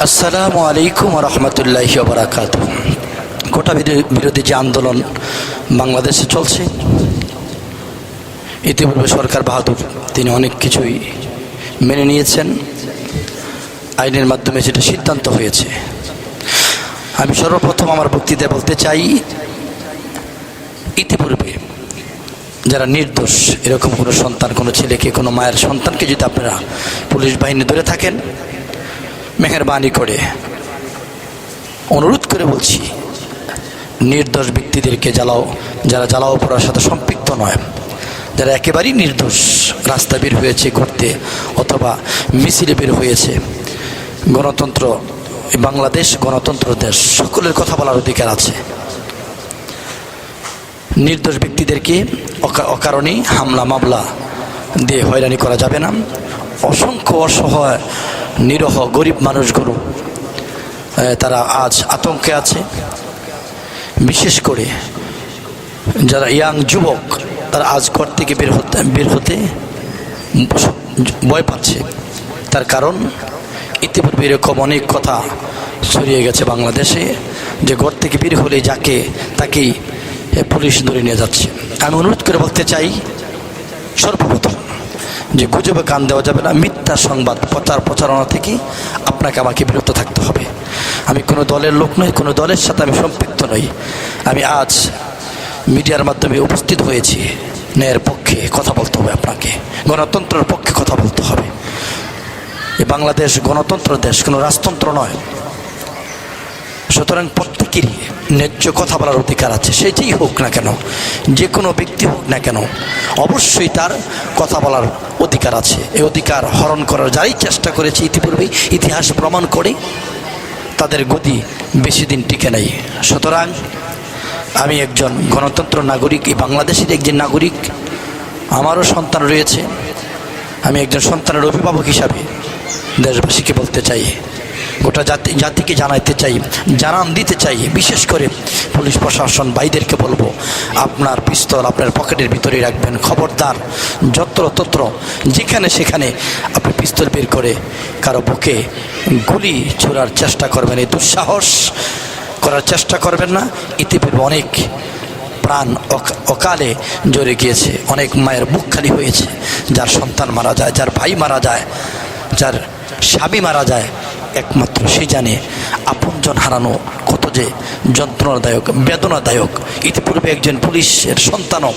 আসসালামু আলাইকুম রহমতুল্লাহ বারাকাত গোটা বিরো- বিরোধী যে আন্দোলন বাংলাদেশে চলছে, ইতিপূর্বে সরকার বাহাদুর, তিনি অনেক কিছুই মেনে নিয়েছেন। আইনের মাধ্যমে সেটা সিদ্ধান্ত হয়েছে। আমি সর্বপ্রথম আমার বক্তৃতা বলতে চাই, ইতিপূর্বে যারা নির্দোষ, এরকম কোনো সন্তান, কোনো ছেলেকে, কোনো মায়ের সন্তানকে যদি আপনারা পুলিশ বাহিনী ধরে থাকেন মেহরবানি করে অনুরোধ করে বলছি, নির্দোষ ব্যক্তিদেরকে জ্বালাও, যারা জ্বালাও পড়ার সাথে সম্পৃক্ত নয়, যারা একেবারেই নির্দোষ, রাস্তা বের হয়েছে ঘুরতে অথবা মিছিলে বের হয়েছে, গণতন্ত্র, বাংলাদেশ গণতন্ত্র দেশ, সকলের কথা বলার অধিকার আছে। নির্দোষ ব্যক্তিদেরকে অকা- অকারণেই হামলা মামলা দিয়ে হয়রানি করা যাবে না। অসংখ্য অসহায় নিরহ গরিব মানুষগুলো তারা আজ আতঙ্কে আছে। বিশেষ করে যারা ইয়াং যুবক, তারা আজ ঘর থেকে বের হতে বের হতে ভয় পাচ্ছে। তার কারণ, ইতিপূর্বে এরকম অনেক কথা ছড়িয়ে গেছে বাংলাদেশে, যে ঘর থেকে বের হলে যাকে, তাকেই পুলিশ ধরে নিয়ে যাচ্ছে। আমি অনুরোধ করে বলতে চাই, সর্বপ্রথম যে গুজবে কান দেওয়া যাবে না, মিথ্যা সংবাদ, প্রচার, প্রচারণা থেকে আপনাকে আমাকে বিরত থাকতে হবে। আমি কোনো দলের লোক নই, কোনো দলের সাথে আমি সম্পৃক্ত নই। আমি আজ মিডিয়ার মাধ্যমে উপস্থিত হয়েছি। ন্যায়ের পক্ষে কথা বলতে হবে আপনাকে। গণতন্ত্রের পক্ষে কথা বলতে হবে। এ বাংলাদেশ গণতন্ত্র দেশ, কোনো রাজতন্ত্র নয়। সুতরাং প্রত্যেকেরই ন্যায্য কথা বলার অধিকার আছে, সেটাই হোক না কেন, যে কোনো ব্যক্তি হোক না কেন, অবশ্যই তার কথা বলার অধিকার আছে। এই অধিকার হরণ করার যারাই চেষ্টা করেছে ইতিপূর্বে, ইতিহাস প্রমাণ করে, তাদের গতি বেশি দিন টিকে নেই। সুতরাং আমি একজন গণতন্ত্র নাগরিক, এই বাংলাদেশের একজন নাগরিক, আমারও সন্তান রয়েছে, আমি একজন সন্তানের অভিভাবক হিসাবে দেশবাসীকে বলতে চাই গোটা জাতি জাতিকে জানাইতে চাই, জানান দিতে চাই, বিশেষ করে পুলিশ প্রশাসন ভাইদেরকে বলব, আপনার পিস্তল আপনার পকেটের ভিতরেই রাখবেন, খবরদার, যত্র তত্র, যেখানে সেখানে আপনি পিস্তল বের করে কারও বুকে গুলি ছোড়ার চেষ্টা করবেন, এই দুঃসাহস করার চেষ্টা করবেন না। ইতিপূর্বে অনেক প্রাণ অক- অকালে জড়ে গিয়েছে, অনেক মায়ের বুক খালি হয়েছে, যার সন্তান মারা যায়, যার ভাই মারা যায়, যার স্বামী মারা যায় একমাত্র, সে জানে আপনজন হারানো কত যে যন্ত্রণাদায়ক, বেদনাদায়ক। ইতিপূর্বে একজন পুলিশের সন্তানও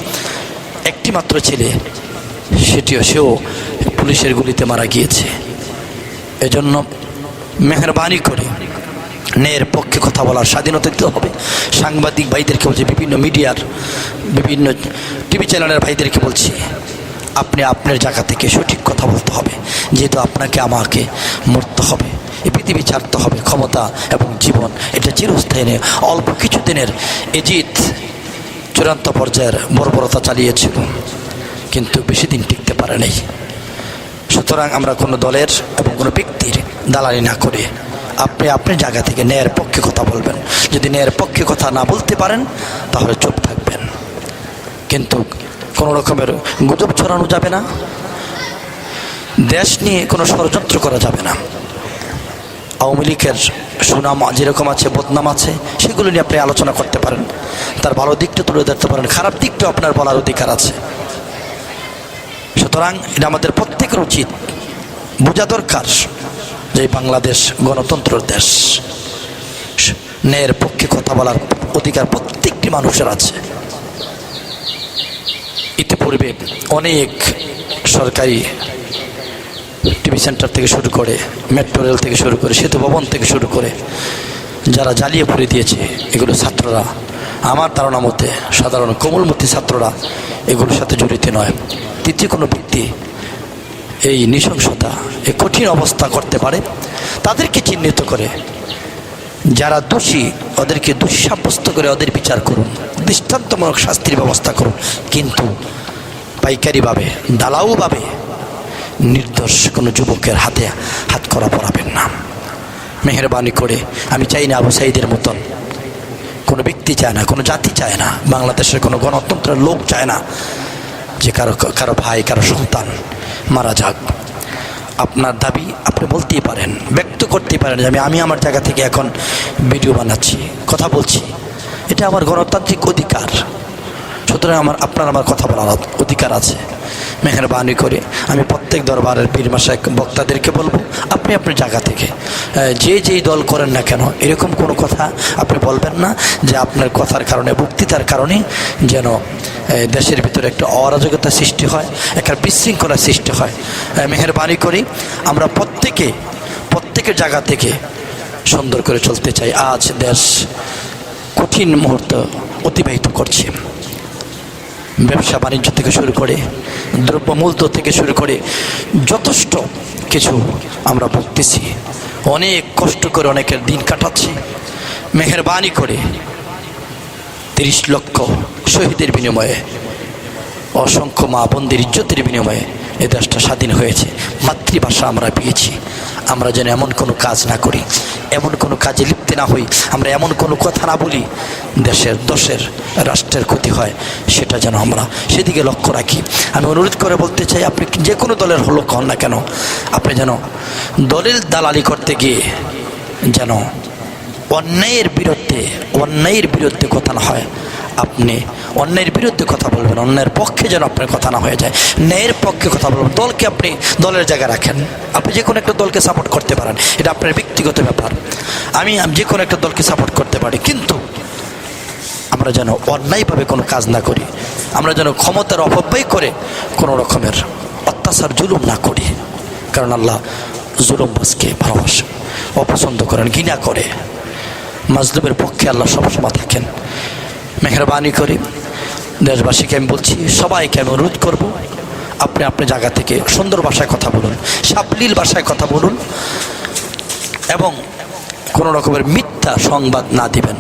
একটি মাত্র ছেলে, সেটিও সেও পুলিশের গুলিতে মারা গিয়েছে। এজন্য মেহরবানি করে ন্যায়ের পক্ষে কথা বলার স্বাধীনতা দিতে হবে। সাংবাদিক ভাইদেরকে বলছি, বিভিন্ন মিডিয়ার, বিভিন্ন টিভি চ্যানেলের ভাইদেরকে বলছি, আপনি আপনার জায়গা থেকে সঠিক কথা বলতে হবে। যেহেতু আপনাকে, আমাকে মরতে হবে। এই পৃথিবী ছাড়তে হবে, ক্ষমতা এবং জীবন, এটা চিরস্থায়ী নেই অল্প কিছু দিনের এজিত চূড়ান্ত পর্যায়ের বর্বরতা চালিয়েছিল, কিন্তু বেশি দিন টিকতে পারে নাই। সুতরাং আমরা কোনো দলের এবং কোনো ব্যক্তির দালালি না করে আপনি আপনি জায়গা থেকে ন্যায়ের পক্ষে কথা বলবেন। যদি ন্যায়ের পক্ষে কথা না বলতে পারেন, তাহলে চুপ থাকবেন। কিন্তু কোনো রকমের গুজব ছড়ানো যাবে না। দেশ নিয়ে কোনো ষড়যন্ত্র করা যাবে না। আওয়ামী লীগের সুনাম যেরকম আছে, বদনাম আছে, সেগুলো নিয়ে আপনি আলোচনা করতে পারেন। তার ভালো দিকটা তুলে ধরতে পারেন। খারাপ দিকটাও আপনার বলার অধিকার আছে। সুতরাং এটা আমাদের প্রত্যেকের উচিত। বোঝা দরকার যে বাংলাদেশ গণতন্ত্রের দেশ। ন্যায়ের পক্ষে কথা বলার অধিকার প্রত্যেকটি মানুষের আছে। ইতিপূর্বে অনেক সরকারি টিভি সেন্টার থেকে শুরু করে, মেট্রো রেল থেকে শুরু করে, সেতু ভবন থেকে শুরু করে যারা জ্বালিয়ে পুড়ে দিয়েছে এগুলো ছাত্ররা, আমার ধারণা মতে সাধারণ কোমলমতি ছাত্ররা এগুলোর সাথে জড়িত নয়। তৃতীয় কোনো ব্যক্তি এই নৃশংসতা, এই কঠিন অবস্থা করতে পারে, তাদেরকে চিহ্নিত করে। যারা দোষী, ওদেরকে দোষী সাব্যস্ত করে ওদের বিচার করুন, দৃষ্টান্তমূলক শাস্তির ব্যবস্থা করুন। কিন্তু পাইকারিভাবে, দালাউভাবে নির্দোষ কোনো যুবকের হাতে হাত করা পড়াবেন না। মেহরবানি করে আমি চাই না আবু সাইদের মতন। কোনো ব্যক্তি চায় না, কোনো জাতি চায় না, বাংলাদেশের কোনো গণতন্ত্রের লোক চায় না যে কারও কারও ভাই, কারও সন্তান মারা যাক। আপনার দাবি আপনি বলতেই পারেন, ব্যক্ত করতে পারেন যে আমি আমি আমার জায়গা থেকে এখন ভিডিও বানাচ্ছি, কথা বলছি। এটা আমার গণতান্ত্রিক অধিকার। সুতরাং আমার, আপনার আমার কথা বলার অধিকার আছে। মেহরবানি করে। আমি প্রত্যেক দরবারের পীর মাসায় বক্তাদেরকে বলব, আপনি আপনার জায়গা থেকে যে যেই দল করেন না কেন, এরকম কোনো কথা আপনি বলবেন না যে আপনার কথার কারণে, বক্তৃতার কারণে যেন দেশের ভিতরে একটা অরাজকতা সৃষ্টি হয়, একটা বিশৃঙ্খলা সৃষ্টি হয়। মেহরবানি করি, আমরা প্রত্যেকে, প্রত্যেকের জায়গা থেকে সুন্দর করে চলতে চাই। আজ দেশ কঠিন মুহূর্ত অতিবাহিত করছে। ব্যবসা বাণিজ্য থেকে শুরু করে, দ্রব্যমূল্য থেকে শুরু করে যথেষ্ট কিছু আমরা ভুগতেছি। অনেক কষ্ট করে অনেকের দিন কাটাচ্ছি। মেহরবানি করে তিরিশ লক্ষ শহীদের বিনিময়ে, অসংখ্য মা বোনদের ইজ্জতের বিনিময়ে এ দেশটা স্বাধীন হয়েছে। মাতৃভাষা আমরা পেয়েছি। আমরা যেন এমন কোনো কাজ না করি, এমন কোনো কাজে লিপ্ত না হই, আমরা এমন কোনো কথা না বলি, দেশের দশের রাষ্ট্রের ক্ষতি হয়, সেটা যেন আমরা সেদিকে লক্ষ্য রাখি। আমি অনুরোধ করে বলতে চাই, আপনি যে কোনো দলের লোক হন না কেন, আপনি যেন দলের দালালি করতে গিয়ে যেন অন্যায়ের বিরুদ্ধে অন্যায়ের বিরুদ্ধে কথা না হয় আপনি অন্যায়ের বিরুদ্ধে কথা বলবেন অন্যায়ের পক্ষে যেন আপনার কথা না হয়ে যায়। ন্যায়ের পক্ষে কথা বলবেন। দলকে আপনি দলের জায়গায় রাখেন। আপনি যে কোনো একটা দলকে সাপোর্ট করতে পারেন। এটা আপনার ব্যক্তিগত ব্যাপার। আমি যে কোনো একটা দলকে সাপোর্ট করতে পারি। কিন্তু আমরা যেন অন্যায়ভাবে কোনো কাজ না করি। আমরা যেন ক্ষমতার অপব্যয় করে কোনো রকমের অত্যাচার, জুলুম না করি। কারণ আল্লাহ জুলুম জুলুমবাজকে ভালোবাসেন অপছন্দ করেন, ঘৃণা করে। মাজলুমের পক্ষে আল্লাহ সবসময় থাকেন। মেহরবানি করে। দেশবাসীকে আমি বলছি, সবাইকে আমি অনুরোধ করব, আপনি আপনার জায়গা থেকে সুন্দর ভাষায় কথা বলুন, সাবলীল ভাষায় কথা বলুন এবং কোনো রকমের মিথ্যা সংবাদ না দিবেন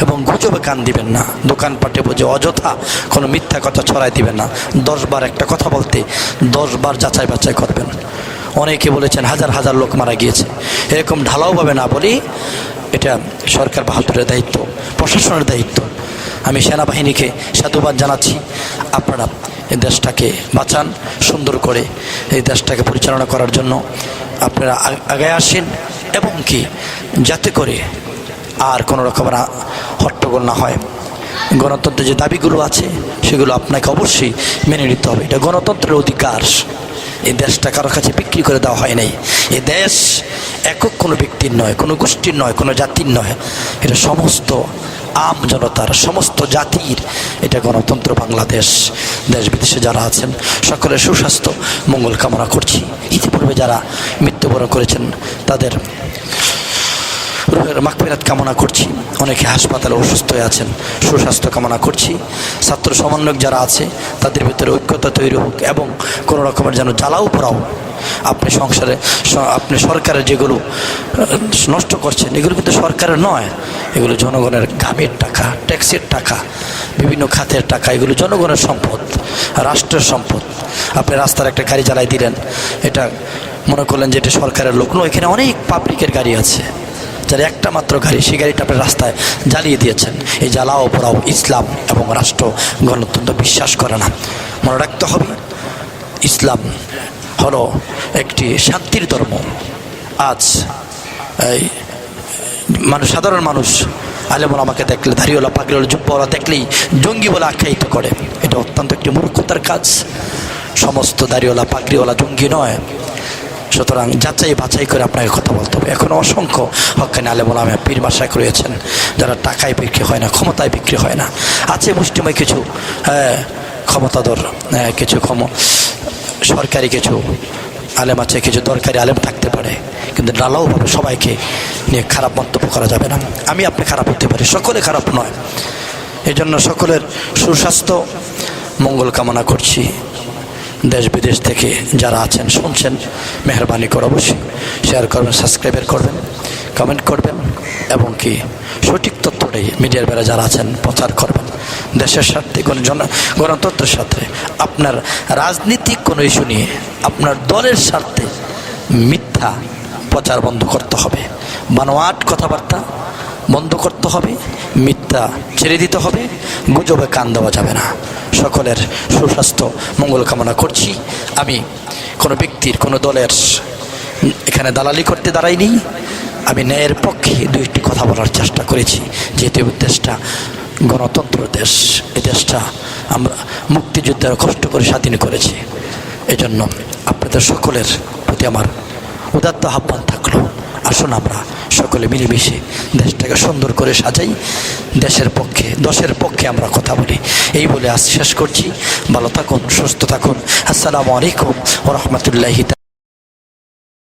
এবং গুজবে কান দিবেন না। দোকানপাটে বুঝে অযথা কোনো মিথ্যা কথা ছড়াই দিবেন না। দশবার একটা কথা বলতে দশবার যাচাই বাছাই করবেন। অনেকে বলেছেন হাজার হাজার লোক মারা গিয়েছে। এরকম ঢালাওভাবে না বলি, এটা সরকার বাহাদুরের দায়িত্ব, প্রশাসনের দায়িত্ব। আমি সেনাবাহিনীকে সাধুবাদ জানাচ্ছি। আপনারা এই দেশটাকে বাঁচান, সুন্দর করে এই দেশটাকে পরিচালনা করার জন্য আপনারা আগে আসেন এবং কি যাতে করে আর কোনো রকমের হট্টগোল না হয়। গণতন্ত্রের যে দাবিগুলো আছে, সেগুলো আপনাকে অবশ্যই মেনে নিতে হবে। এটা গণতন্ত্রের অধিকার। এই দেশটা কারোর কাছে বিক্রি করে দেওয়া হয় নাই। এ দেশ একক কোনো ব্যক্তির নয়, কোনো গোষ্ঠীর নয়, কোনো জাতির নয়। এটা সমস্ত আম জনতার সমস্ত জাতির, এটা গণতন্ত্র বাংলাদেশ, দেশ বিদেশে যারা আছেন, সকলের সুস্বাস্থ্য, মঙ্গল কামনা করছি। ইতিপূর্বে যারা মৃত্যুবরণ করেছেন, তাদের রুহের মাকফিরাত কামনা করছি। অনেকে হাসপাতালে অসুস্থ হয়ে আছেন, সুস্বাস্থ্য কামনা করছি। ছাত্র সমন্বয়ক যারা আছে, তাদের ভিতরে ঐক্যতা তৈরি হোক এবং কোনো রকমের যেন জ্বালাও পোড়াও আপনি সংসারে আপনি সরকারের যেগুলো নষ্ট করছেন, এগুলো কিন্তু সরকারের নয়। এগুলো জনগণের ঘামের টাকা, ট্যাক্সের টাকা, বিভিন্ন খাতের টাকা, এগুলো জনগণের সম্পদ, রাষ্ট্রের সম্পদ। আপনি রাস্তার একটা গাড়ি জ্বালাই দিলেন, এটা মনে করলেন যে এটা সরকারের লোক নয়, এখানে অনেক পাবলিকের গাড়ি আছে। যার একটা মাত্র গাড়ি, সেই গাড়িটা আপনি রাস্তায় জ্বালিয়ে দিয়েছেন। এই জ্বালাও, পোড়াও ইসলাম এবং রাষ্ট্র গণতন্ত্র বিশ্বাস করে না। মনে রাখতে হবে, ইসলাম হলো একটি শান্তির ধর্ম। আজ এই মানুষ সাধারণ মানুষ আলেমন আমাকে দেখলে দাঁড়িয়েওয়ালা পাগড়িওয়ালা জুব্বাওয়ালা দেখলেই জঙ্গি বলে আখ্যায়িত করে। এটা অত্যন্ত একটি মূর্খতার কাজ। সমস্ত দাঁড়িওয়ালা পাগড়িওয়ালা জঙ্গি নয়। সুতরাং যাচাই বাছাই করে আপনাকে কথা বলতে হবে। এখন অসংখ্য হকানি আলে বলামে পীর মাসায় রয়েছেন যারা টাকায় বিক্রি হয় না ক্ষমতায় বিক্রি হয় না। আছে মুষ্টিময় কিছু হ্যাঁ, ক্ষমতাধর হ্যাঁ, কিছু ক্ষম সরকারি কিছু আলেম আছে, কিছু দরকারি আলেম থাকতে পারে, কিন্তু ডালাওভাবে সবাইকে নিয়ে খারাপ মন্তব্য করা যাবে না। আমি আপনি খারাপ হতে পারি, সকলে খারাপ নয়। এই জন্য সকলের সুস্বাস্থ্য, মঙ্গল কামনা করছি। দেশ বিদেশ থেকে যারা আছেন, শুনছেন, মেহরবানি করে অবশ্যই শেয়ার করবেন সাবস্ক্রাইবের করবেন। কমেন্ট করবেন এবং কি সঠিক তথ্যটাই মিডিয়ার বেলা যারা আছেন প্রচার করবেন। দেশের স্বার্থে কোনো জন- গণতন্ত্রের স্বার্থে আপনার রাজনীতিক কোনো ইস্যু নিয়ে আপনার দলের স্বার্থে মিথ্যা প্রচার বন্ধ করতে হবে। বানোয়াট কথাবার্তা বন্ধ করতে হবে, মিথ্যা ছেড়ে দিতে হবে, গুজবে কান দেওয়া যাবে না। সকলের সুস্বাস্থ্য, মঙ্গল কামনা করছি। আমি কোনো ব্যক্তির, কোনো দলের এখানে দালালি করতে দাঁড়াইনি। আমি ন্যায়ের পক্ষে দুইটি কথা বলার চেষ্টা করেছি। যেহেতু দেশটা গণতন্ত্র দেশ, এই দেশটা আমরা মুক্তিযোদ্ধারা কষ্ট করে স্বাধীন করেছি। এজন্য আপনাদের সকলের প্রতি আমার উদাত্ত আহ্বান থাকল। আসুন আমরা সকলে মিলেমিশে দেশটাকে সুন্দর করে সাজাই। দেশের পক্ষে, দশের পক্ষে আমরা কথা বলি। এই বলে আজ শেষ করছি। ভালো থাকুন, সুস্থ থাকুন। আসসালামু আলাইকুম ও রহমতুল্লাহি